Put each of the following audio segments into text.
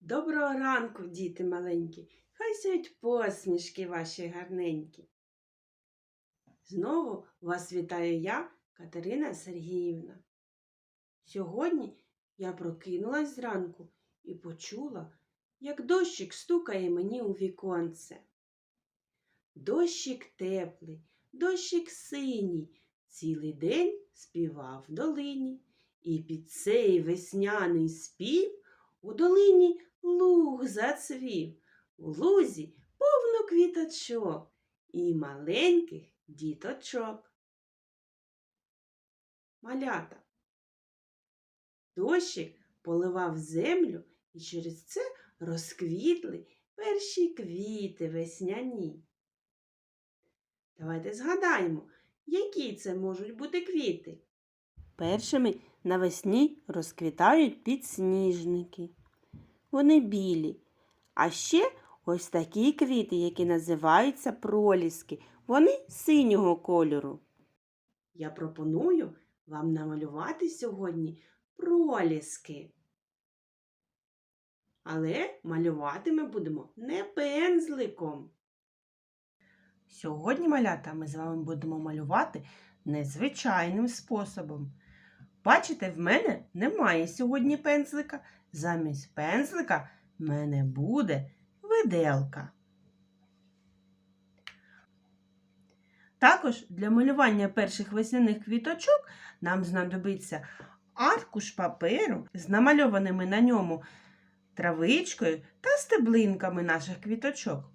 Доброго ранку, діти маленькі, хай сяють посмішки ваші гарненькі. Знову вас вітаю я, Катерина Сергіївна. Сьогодні я прокинулась зранку і почула, як дощик стукає мені у віконце. Дощик теплий, дощик синій, цілий день співав в долині, і під цей весняний спів у долині луг зацвів, у лузі повно квіточок і маленьких діточок. Малята. Дощик поливав землю і через це розквітли перші квіти весняні. Давайте згадаємо, які це можуть бути квіти. Першими навесні розквітають підсніжники. Вони білі. А ще ось такі квіти, які називаються проліски. Вони синього кольору. Я пропоную вам намалювати сьогодні проліски. Але малювати ми будемо не пензликом. Сьогодні, малята, ми з вами будемо малювати незвичайним способом. Бачите, в мене немає сьогодні пензлика. Замість пензлика в мене буде виделка. Також для малювання перших весняних квіточок нам знадобиться аркуш паперу з намальованими на ньому травичкою та стеблинками наших квіточок,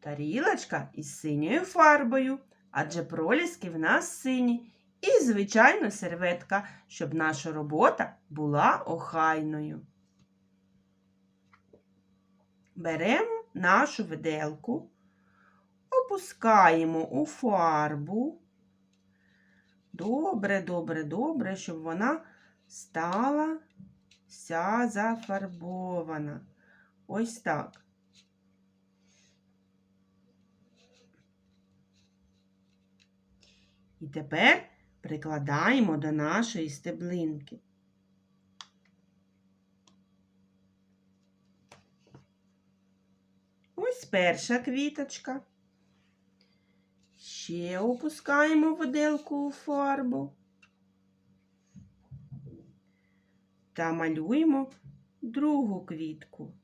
тарілочка із синьою фарбою, адже проліски в нас сині. І, звичайно, серветка, щоб наша робота була охайною. Беремо нашу виделку, опускаємо у фарбу. Добре, добре, добре, щоб вона стала вся зафарбована. Ось так. І тепер прикладаємо до нашої стеблинки. Ось перша квіточка. Ще опускаємо виделку у фарбу та малюємо другу квітку.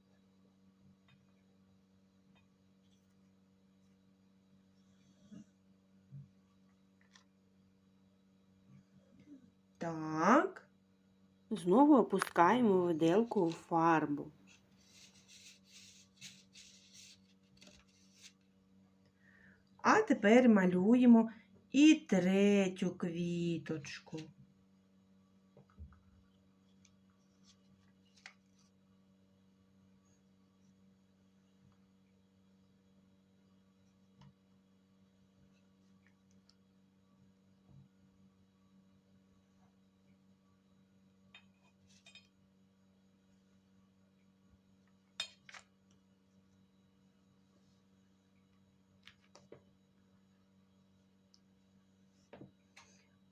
Так. Знову опускаємо виделку у фарбу. А тепер малюємо і третю квіточку.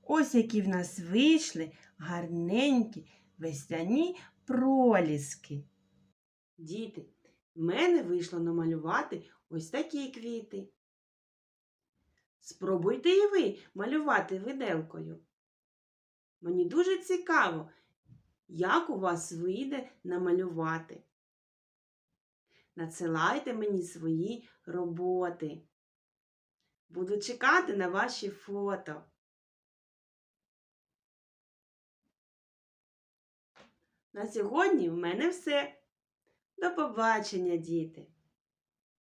Ось які в нас вийшли гарненькі весняні проліски. Діти, в мене вийшло намалювати ось такі квіти. Спробуйте і ви малювати виделкою. Мені дуже цікаво, як у вас вийде намалювати. Надсилайте мені свої роботи. Буду чекати на ваші фото. На сьогодні в мене все. До побачення, діти!